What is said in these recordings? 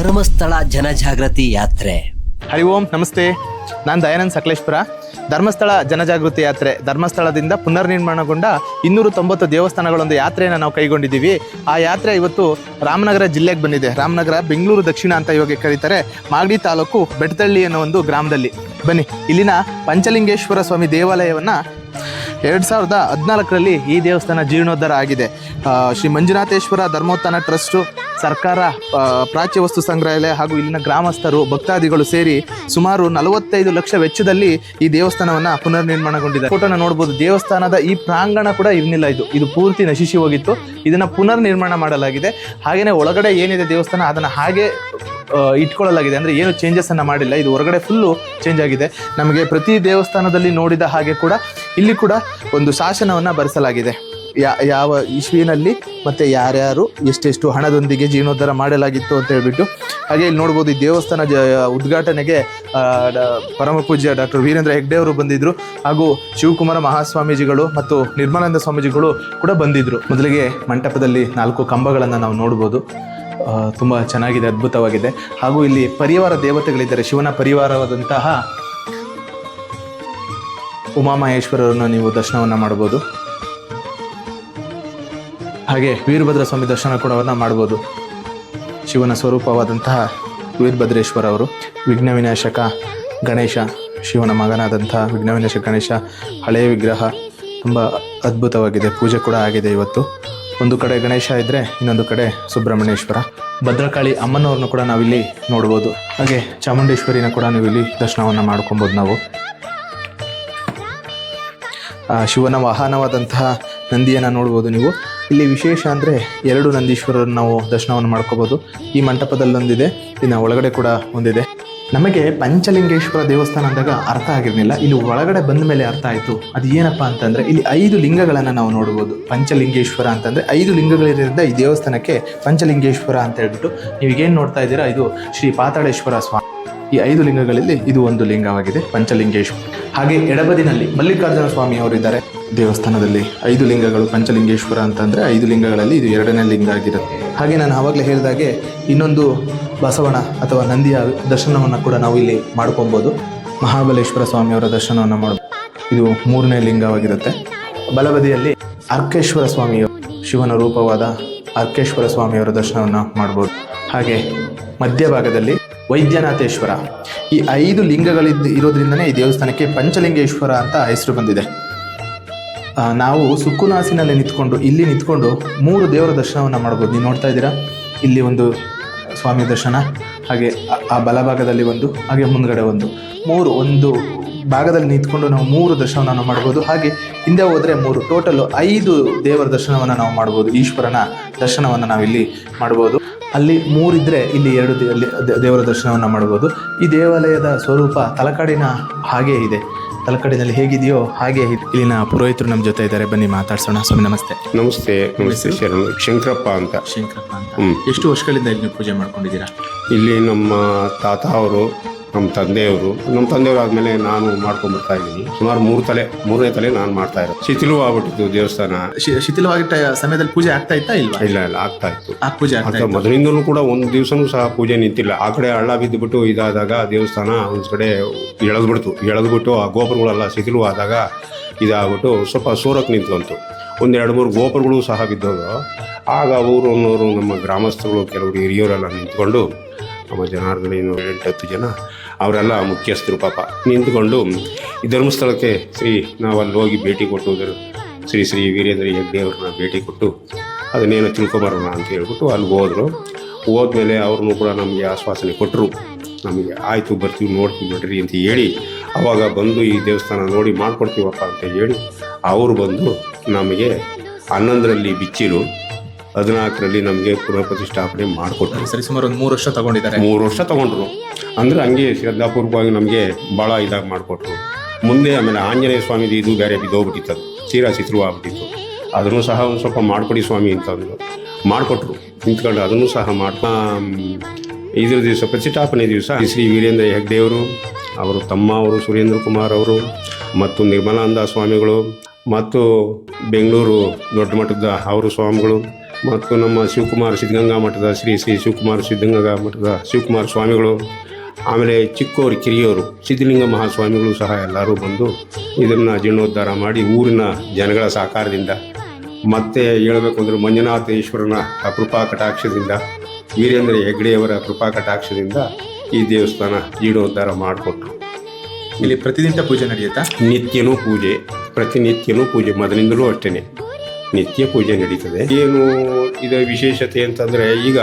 ಧರ್ಮಸ್ಥಳ ಜನಜಾಗೃತಿ ಯಾತ್ರೆ. ಹರಿ ಓಂ, ನಮಸ್ತೆ. ನಾನು ದಯಾನಂದ್ ಸಕಲೇಶ್ಪುರ. ಧರ್ಮಸ್ಥಳ ಜನಜಾಗೃತಿ ಯಾತ್ರೆ ಧರ್ಮಸ್ಥಳದಿಂದ ಪುನರ್ನಿರ್ಮಾಣಗೊಂಡ ಇನ್ನೂರು ತೊಂಬತ್ತು ದೇವಸ್ಥಾನಗಳೊಂದು ಯಾತ್ರೆಯನ್ನು ನಾವು ಕೈಗೊಂಡಿದ್ದೀವಿ. ಆ ಯಾತ್ರೆ ಇವತ್ತು ರಾಮನಗರ ಜಿಲ್ಲೆಗೆ ಬಂದಿದೆ. ರಾಮನಗರ, ಬೆಂಗಳೂರು ದಕ್ಷಿಣ ಅಂತ ಇವಾಗ ಕರೀತಾರೆ. ಮಾಗಡಿ ತಾಲೂಕು ಬೆಟ್ಟದಳ್ಳಿ ಅನ್ನೋ ಒಂದು ಗ್ರಾಮದಲ್ಲಿ. ಬನ್ನಿ, ಇಲ್ಲಿನ ಪಂಚಲಿಂಗೇಶ್ವರ ಸ್ವಾಮಿ ದೇವಾಲಯವನ್ನು ಎರಡು ಸಾವಿರದ ಹದಿನಾಲ್ಕರಲ್ಲಿ ಈ ದೇವಸ್ಥಾನ ಜೀರ್ಣೋದ್ಧಾರ ಆಗಿದೆ. ಶ್ರೀ ಮಂಜುನಾಥೇಶ್ವರ ಧರ್ಮೋತ್ಥಾನ ಟ್ರಸ್ಟು ಸರ್ಕಾರ ಪ್ರಾಚ್ಯ ವಸ್ತು ಸಂಗ್ರಹಾಲಯ ಹಾಗೂ ಇಲ್ಲಿನ ಗ್ರಾಮಸ್ಥರು, ಭಕ್ತಾದಿಗಳು ಸೇರಿ ಸುಮಾರು ನಲವತ್ತೈದು ಲಕ್ಷ ವೆಚ್ಚದಲ್ಲಿ ಈ ದೇವಸ್ಥಾನವನ್ನ ಪುನರ್ನಿರ್ಮಾಣಗೊಂಡಿದೆ ಫೋಟೋನ ನೋಡಬಹುದು ದೇವಸ್ಥಾನದ ಈ ಪ್ರಾಂಗಣ ಕೂಡ ಇರಲಿಲ್ಲ ಇದು. ಇದು ಪೂರ್ತಿ ನಶಿಸಿ ಹೋಗಿತ್ತು. ಇದನ್ನ ಪುನರ್ ನಿರ್ಮಾಣ ಮಾಡಲಾಗಿದೆ. ಹಾಗೆಯೇ ಒಳಗಡೆ ಏನಿದೆ ದೇವಸ್ಥಾನ, ಅದನ್ನ ಹಾಗೆ ಇಟ್ಕೊಳ್ಳಲಾಗಿದೆ. ಅಂದರೆ ಏನು ಅನ್ನ ಮಾಡಿಲ್ಲ. ಇದು ಹೊರಗಡೆ ಫುಲ್ಲು ಚೇಂಜ್ ಆಗಿದೆ. ನಮಗೆ ಪ್ರತಿ ದೇವಸ್ಥಾನದಲ್ಲಿ ನೋಡಿದ ಹಾಗೆ ಕೂಡ ಇಲ್ಲಿ ಕೂಡ ಒಂದು ಶಾಸನವನ್ನು ಬರೆಸಲಾಗಿದೆ. ಯಾವ ಇಶ್ವಿನಲ್ಲಿ ಮತ್ತೆ ಯಾರ್ಯಾರು ಎಷ್ಟೆಷ್ಟು ಹಣದೊಂದಿಗೆ ಜೀರ್ಣೋದ್ಧಾರ ಮಾಡಲಾಗಿತ್ತು ಅಂತ ಹೇಳ್ಬಿಟ್ಟು, ಹಾಗೆ ಇಲ್ಲಿ ನೋಡ್ಬೋದು ಈ ದೇವಸ್ಥಾನ ಉದ್ಘಾಟನೆಗೆ ಪರಮ ಪೂಜ್ಯ ಡಾಕ್ಟರ್ ವೀರೇಂದ್ರ ಹೆಗ್ಡೆ ಅವರು ಬಂದಿದ್ರು, ಹಾಗೂ ಶಿವಕುಮಾರ ಮಹಾಸ್ವಾಮೀಜಿಗಳು ಮತ್ತು ನಿರ್ಮಲಾನಂದ ಸ್ವಾಮೀಜಿಗಳು ಕೂಡ ಬಂದಿದ್ರು. ಮೊದಲಿಗೆ ಮಂಟಪದಲ್ಲಿ ನಾಲ್ಕು ಕಂಬಗಳನ್ನು ನಾವು ನೋಡ್ಬೋದು. ತುಂಬ ಚೆನ್ನಾಗಿದೆ, ಅದ್ಭುತವಾಗಿದೆ. ಹಾಗೂ ಇಲ್ಲಿ ಪರಿವಾರ ದೇವತೆಗಳಿದ್ದಾರೆ, ಶಿವನ ಪರಿವಾರವಾದಂತಹ ಉಮಾಮಹೇಶ್ವರರನ್ನು ನೀವು ದರ್ಶನವನ್ನು ಮಾಡ್ಬೋದು. ಹಾಗೆ ವೀರಭದ್ರ ಸ್ವಾಮಿ ದರ್ಶನ ಕೂಡ ಮಾಡ್ಬೋದು. ಶಿವನ ಸ್ವರೂಪವಾದಂತಹ ವೀರಭದ್ರೇಶ್ವರ ಅವರು ವಿಘ್ನ ವಿನಾಶಕ ಗಣೇಶ, ಶಿವನ ಮಗನಾದಂತಹ ವಿಘ್ನ ವಿನಾಶಕ ಗಣೇಶ ಹಳೆಯ ವಿಗ್ರಹ, ತುಂಬ ಅದ್ಭುತವಾಗಿದೆ, ಪೂಜೆ ಕೂಡ ಆಗಿದೆ ಇವತ್ತು. ಒಂದು ಕಡೆ ಗಣೇಶ ಇದ್ದರೆ ಇನ್ನೊಂದು ಕಡೆ ಸುಬ್ರಹ್ಮಣ್ಯೇಶ್ವರ. ಭದ್ರಕಾಳಿ ಅಮ್ಮನವ್ರನ್ನ ಕೂಡ ನಾವಿಲ್ಲಿ ನೋಡ್ಬೋದು. ಹಾಗೆ ಚಾಮುಂಡೇಶ್ವರಿನ ಕೂಡ ನೀವು ಇಲ್ಲಿ ದರ್ಶನವನ್ನು ಮಾಡ್ಕೊಬೋದು ನಾವು. ಶಿವನ ವಾಹನವಾದಂತಹ ನಂದಿಯನ್ನು ನೋಡ್ಬೋದು ನೀವು. ಇಲ್ಲಿ ವಿಶೇಷ ಅಂದರೆ ಎರಡು ನಂದೀಶ್ವರರನ್ನು ನಾವು ದರ್ಶನವನ್ನು ಮಾಡ್ಕೋಬೋದು. ಈ ಮಂಟಪದಲ್ಲೊಂದಿದೆ, ಇನ್ನು ಒಳಗಡೆ ಕೂಡ ಒಂದಿದೆ. ನಮಗೆ ಪಂಚಲಿಂಗೇಶ್ವರ ದೇವಸ್ಥಾನ ಅಂದಾಗ ಅರ್ಥ ಆಗಿರಲಿಲ್ಲ. ಇಲ್ಲಿ ಒಳಗಡೆ ಬಂದ ಮೇಲೆ ಅರ್ಥ ಆಯಿತು. ಅದು ಏನಪ್ಪಾ ಅಂತಂದರೆ, ಇಲ್ಲಿ ಐದು ಲಿಂಗಗಳನ್ನು ನಾವು ನೋಡ್ಬೋದು. ಪಂಚಲಿಂಗೇಶ್ವರ ಅಂತಂದರೆ, ಐದು ಲಿಂಗಗಳಿರೋದ್ರಿಂದ ಈ ದೇವಸ್ಥಾನಕ್ಕೆ ಪಂಚಲಿಂಗೇಶ್ವರ ಅಂತ ಹೇಳ್ಬಿಟ್ಟು ನೀವೀಗೇನು ನೋಡ್ತಾ ಇದ್ದೀರಾ? ಇದು ಶ್ರೀ ಪಾತಾಳೇಶ್ವರ ಸ್ವಾಮಿ. ಈ ಐದು ಲಿಂಗಗಳಲ್ಲಿ ಇದು ಒಂದು ಲಿಂಗವಾಗಿದೆ, ಪಂಚಲಿಂಗೇಶ್ವರ. ಹಾಗೆ ಎಡಬದಿನಲ್ಲಿ ಮಲ್ಲಿಕಾರ್ಜುನ ಸ್ವಾಮಿ ಅವರಿದ್ದಾರೆ. ದೇವಸ್ಥಾನದಲ್ಲಿ ಐದು ಲಿಂಗಗಳು, ಪಂಚಲಿಂಗೇಶ್ವರ ಅಂತಂದರೆ ಐದು ಲಿಂಗಗಳಲ್ಲಿ ಇದು ಎರಡನೇ ಲಿಂಗ ಆಗಿರುತ್ತೆ. ಹಾಗೆ ನಾನು ಆವಾಗಲೇ ಹೇಳಿದಾಗೆ ಇನ್ನೊಂದು ಬಸವಣ ಅಥವಾ ನಂದಿಯ ದರ್ಶನವನ್ನು ಕೂಡ ನಾವು ಇಲ್ಲಿ ಮಾಡ್ಕೊಬೋದು. ಮಹಾಬಲೇಶ್ವರ ಸ್ವಾಮಿಯವರ ದರ್ಶನವನ್ನು ಮಾಡಬಹುದು ಇದು ಮೂರನೇ ಲಿಂಗವಾಗಿರುತ್ತೆ. ಬಲಬದಿಯಲ್ಲಿ ಅರ್ಕೇಶ್ವರ ಸ್ವಾಮಿಯ ಶಿವನ ರೂಪವಾದ ಅರ್ಕೇಶ್ವರ ಸ್ವಾಮಿಯವರ ದರ್ಶನವನ್ನು ಮಾಡ್ಬೋದು. ಹಾಗೆ ಮಧ್ಯಭಾಗದಲ್ಲಿ ವೈದ್ಯನಾಥೇಶ್ವರ. ಈ ಐದು ಲಿಂಗಗಳಿದ್ದು ಇರೋದ್ರಿಂದನೇ ಈ ದೇವಸ್ಥಾನಕ್ಕೆ ಪಂಚಲಿಂಗೇಶ್ವರ ಅಂತ ಹೆಸರು ಬಂದಿದೆ. ನಾವು ಸುಕ್ಕುನಾಸಿನಲ್ಲಿ ನಿಂತ್ಕೊಂಡು, ಇಲ್ಲಿ ನಿಂತ್ಕೊಂಡು ಮೂರು ದೇವರ ದರ್ಶನವನ್ನು ಮಾಡ್ಬೋದು. ನೀವು ನೋಡ್ತಾ ಇದ್ದೀರಾ? ಇಲ್ಲಿ ಒಂದು ಸ್ವಾಮಿ ದರ್ಶನ, ಹಾಗೆ ಆ- ಬಲಭಾಗದಲ್ಲಿ ಒಂದು, ಹಾಗೆ ಮುಂದ್ಗಡೆ ಒಂದು. ಮೂರು, ಒಂದು ಭಾಗದಲ್ಲಿ ನಿಂತ್ಕೊಂಡು ನಾವು ಮೂರು ದರ್ಶನವನ್ನು ಮಾಡ್ಬೋದು. ಹಾಗೆ ಹಿಂದೆ ಹೋದರೆ ಮೂರು ಟೋಟಲ್ ಐದು ದೇವರ ದರ್ಶನವನ್ನು ನಾವು ಮಾಡ್ಬೋದು. ಈಶ್ವರನ ದರ್ಶನವನ್ನು ನಾವಿಲ್ಲಿ ಮಾಡ್ಬೋದು. ಅಲ್ಲಿ ಮೂರಿದ್ರೆ ಇಲ್ಲಿ ಎರಡು ದೇವರ ದರ್ಶನವನ್ನು ಮಾಡ್ಬೋದು. ಈ ದೇವಾಲಯದ ಸ್ವರೂಪ ತಲಕಾಡಿನ ಹಾಗೇ ಇದೆ. ತಲಕಾಡಿನಲ್ಲಿ ಹೇಗಿದೆಯೋ ಹಾಗೆ ಇಲ್ಲಿನ ಪುರೋಹಿತರು ನಮ್ಮ ಜೊತೆ ಇದ್ದಾರೆ. ಬನ್ನಿ ಮಾತಾಡ್ಸೋಣ. ಸ್ವಾಮಿ ನಮಸ್ತೆ. ನಮಸ್ತೆ ನಮಸ್ತೆ ಶರಣ. ಶಂಕರಪ್ಪ ಅಂತ. ಶಂಕರಪ್ಪ ಅಂತ. ಎಷ್ಟು ವರ್ಷಗಳಿಂದ ಇಲ್ಲಿ ನೀವು ಪೂಜೆ ಮಾಡ್ಕೊಂಡಿದ್ದೀರಾ? ಇಲ್ಲಿ ನಮ್ಮ ತಾತ ಅವರು ನಮ್ಮ ತಂದೆಯವರು. ನಮ್ಮ ತಂದೆಯವರು ಆದ್ಮೇಲೆ ನಾನು ಮಾಡ್ಕೊಂಡ್ ಬರ್ತಾ ಇದ್ದೀನಿ. ಸುಮಾರು ಮೂರು ತಲೆ ಮೂರನೇ ತಲೆ ನಾನು ಮಾಡ್ತಾ ಇರೋದು. ಶಿಥಿಲು ಆಗ್ಬಿಟ್ಟಿತ್ತು ದೇವಸ್ಥಾನ. ಶಿ- ಶಿಥಿಲವಾಗಿಟ್ಟ ಸಮಯದಲ್ಲಿ ಪೂಜೆ ಆಗ್ತಾ ಇತ್ತಾ ಇಲ್ವಾ? ಇಲ್ಲ ಇಲ್ಲ ಆಗ್ತಾ ಇತ್ತು. ಆ ಪೂಜೆ ಆಗ್ತಾ ಇತ್ತು. ಮೊದಲಿಂದಲೂ ಕೂಡ ಒಂದು ದಿವಸನೂ ಸಹ ಪೂಜೆ ನಿಂತಿಲ್ಲ. ಆ ಕಡೆ ಹಳ್ಳ ಬಿದ್ದುಬಿಟ್ಟು ಇದಾದಾಗ ದೇವಸ್ಥಾನ ಒಂದ್ ಕಡೆ ಎಳೆದ್ಬಿಡ್ತು. ಎಳೆದ್ಬಿಟ್ಟು ಆ ಗೋಪುರಗಳೆಲ್ಲ ಶಿಥಿಲು ಆದಾಗ ಇದಾಗ್ಬಿಟ್ಟು ಸ್ವಲ್ಪ ಸೂರಕ್ಕೆ ನಿಂತು ಒಂದು ಎರಡು ಮೂರು ಗೋಪುರಗಳು ಸಹ ಬಿದ್ದೋದು. ಆಗ ಊರನ್ನೋರು ನಮ್ಮ ಗ್ರಾಮಸ್ಥರು ಕೆಲವರು ಹಿರಿಯವರೆಲ್ಲ ನಿಂತ್ಕೊಂಡು ನಮ್ಮ ಜನಾರ್ಧನೆ ಎಂಟು ಹತ್ತು ಜನ ಅವರೆಲ್ಲ ಮುಖ್ಯಸ್ಥರು ಪಾಪ. ನಿಂತ್ಕೊಂಡು ಈ ಧರ್ಮಸ್ಥಳಕ್ಕೆ ಶ್ರೀ ನಾವು ಅಲ್ಲಿ ಹೋಗಿ ಭೇಟಿ ಕೊಟ್ಟು ಧರ್- ಶ್ರೀ ಶ್ರೀ ವೀರೇಂದ್ರ ಹೆಗ್ಡೆ ಅವ್ರನ್ನ ಭೇಟಿ ಕೊಟ್ಟು ಅದನ್ನೇನು ತಿಳ್ಕೊಂಬರೋಣ ಅಂತ ಹೇಳ್ಬಿಟ್ಟು ಅಲ್ಲಿ ಹೋದರು. ಹೋದ್ಮೇಲೆ ಅವ್ರನ್ನೂ ಕೂಡ ನಮಗೆ ಆಶ್ವಾಸನೆ ಕೊಟ್ಟರು ನಮಗೆ ಆಯಿತು ಬರ್ತೀವಿ ನೋಡ್ತೀವಿ ನೋಡ್ರಿ ಅಂತ ಹೇಳಿ ಅವಾಗ ಬಂದು ಈ ದೇವಸ್ಥಾನ ನೋಡಿ ಮಾಡ್ಕೊಡ್ತೀವಪ್ಪ ಅಂತ ಹೇಳಿ ಅವರು ಬಂದು ನಮಗೆ ಹನ್ನೊಂದರಲ್ಲಿ ಬಿಚ್ಚಿರು. ಹದಿನಾಲ್ಕರಲ್ಲಿ ನಮಗೆ ಪುನಃ ಪ್ರತಿಷ್ಠಾಪನೆ ಮಾಡಿಕೊಟ್ರು. ಸರಿ ಸುಮಾರು ಒಂದು ಮೂರು ವರ್ಷ ತಗೊಂಡಿದ್ದಾರೆ. ಮೂರು ವರ್ಷ ತಗೊಂಡ್ರು. ಅಂದ್ರೆ ಹಂಗೆ ಶ್ರದ್ಧಾಪೂರ್ವಕವಾಗಿ ನಮಗೆ ಭಾಳ ಇದಾಗಿ ಮಾಡಿಕೊಟ್ರು. ಮುಂದೆ ಆಮೇಲೆ ಆಂಜನೇಯ ಸ್ವಾಮಿದು ಇದು ಬೇರೆ ಬಿದ್ದೋಗ್ಬಿಟ್ಟಿತ್ತು ಅದು. ಸೀರಾ ಚಿತ್ರು ಆಗ್ಬಿಟ್ಟಿತ್ತು. ಅದನ್ನು ಸಹ ಒಂದು ಸ್ವಲ್ಪ ಮಾಡಿಕೊಡಿ ಸ್ವಾಮಿ ಅಂತಂದ್ರು ಮಾಡಿಕೊಟ್ರು. ನಿಂತ್ಕೊಂಡು ಅದನ್ನು ಸಹ ಮಾಡ್ತಾ ಇದ್ರ ದಿವಸ ಪ್ರತಿಷ್ಠಾಪನೆ ದಿವಸ ಶ್ರೀ ವೀರೇಂದ್ರ ಹೆಗ್ಡೆಯವರು ಅವರು ತಮ್ಮ ಅವರು ಸುರೇಂದ್ರ ಕುಮಾರ್ ಅವರು ಮತ್ತು ನಿರ್ಮಲಾನಂದ ಸ್ವಾಮಿಗಳು ಮತ್ತು ಬೆಂಗಳೂರು ದೊಡ್ಡ ಮಟ್ಟದ ಅವರು ಸ್ವಾಮಿಗಳು ಮತ್ತು ನಮ್ಮ ಶಿವಕುಮಾರ ಸಿದ್ಧಗಂಗಾ ಮಠದ ಶ್ರೀ ಶ್ರೀ ಶಿವಕುಮಾರ ಸಿದ್ಧಗಂಗಾ ಮಠದ ಶಿವಕುಮಾರ ಸ್ವಾಮಿಗಳು ಆಮೇಲೆ ಚಿಕ್ಕವರು ಕಿರಿಯವರು ಸಿದ್ಧಲಿಂಗ ಮಹಾಸ್ವಾಮಿಗಳು ಸಹ ಎಲ್ಲರೂ ಬಂದು ಇದನ್ನು ಜೀರ್ಣೋದ್ಧಾರ ಮಾಡಿ ಊರಿನ ಜನಗಳ ಸಹಕಾರದಿಂದ ಮತ್ತೆ ಹೇಳಬೇಕು ಅಂದರೆ ಮಂಜುನಾಥೇಶ್ವರನ ಕೃಪಾ ಕಟಾಕ್ಷದಿಂದ ವೀರೇಂದ್ರ ಹೆಗ್ಡೆಯವರ ಕೃಪಾ ಕಟಾಕ್ಷದಿಂದ ಈ ದೇವಸ್ಥಾನ ಜೀರ್ಣೋದ್ಧಾರ ಮಾಡಿಕೊಟ್ರು. ಇಲ್ಲಿ ಪ್ರತಿದಿನ ಪೂಜೆ ನಡೆಯುತ್ತಾ? ನಿತ್ಯನೂ ಪೂಜೆ ಪ್ರತಿನಿತ್ಯನೂ ಪೂಜೆ ಮೊದಲಿಂದಲೂ ಅಷ್ಟೇ ನಿತ್ಯ ಪೂಜೆ ನಡೀತದೆ. ಏನು ಇದು ವಿಶೇಷತೆ ಅಂತಂದ್ರೆ ಈಗ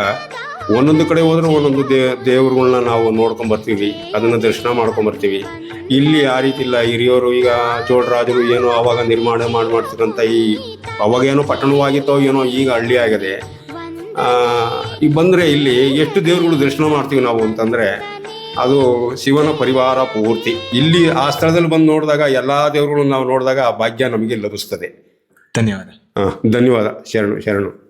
ಒಂದೊಂದು ಕಡೆ ಹೋದ್ರೆ ಒಂದೊಂದು ದೇ, ದೇವ್ರುಗಳ್ನ ನಾವು ನೋಡ್ಕೊಂಡ್ ಬರ್ತೀವಿ ಅದನ್ನ ದರ್ಶನ ಮಾಡ್ಕೊಂಡ್ ಬರ್ತೀವಿ ಇಲ್ಲಿ ಆ ರೀತಿ ಇಲ್ಲ. ಹಿರಿಯವರು ಈಗ ಚೋಳರಾಜರು ಏನೋ ಅವಾಗ ನಿರ್ಮಾಣ ಮಾಡಿ ಮಾಡ್ತಕ್ಕಂಥ ಈ ಅವಾಗೇನೋ ಪಟ್ಟಣವಾಗಿತ್ತೋ ಏನೋ ಈಗ ಹಳ್ಳಿ ಆಗಿದೆ. ಈಗ ಬಂದರೆ ಇಲ್ಲಿ ಎಷ್ಟು ದೇವರುಗಳು ದರ್ಶನ ಮಾಡ್ತೀವಿ ನಾವು ಅಂತಂದರೆ ಅದು ಶಿವನ ಪರಿವಾರ ಪೂರ್ತಿ. ಇಲ್ಲಿ ಆ ಸ್ಥಳದಲ್ಲಿ ಬಂದು ನೋಡಿದಾಗ ಎಲ್ಲ ದೇವ್ರುಗಳನ್ನ ನಾವು ನೋಡಿದಾಗ ಆ ಭಾಗ್ಯ ನಮಗೆ ಲಭಿಸ್ತದೆ. ಧನ್ಯವಾದ. ಆ, ಧನ್ಯವಾದ. ಶರಣು ಶರಣು.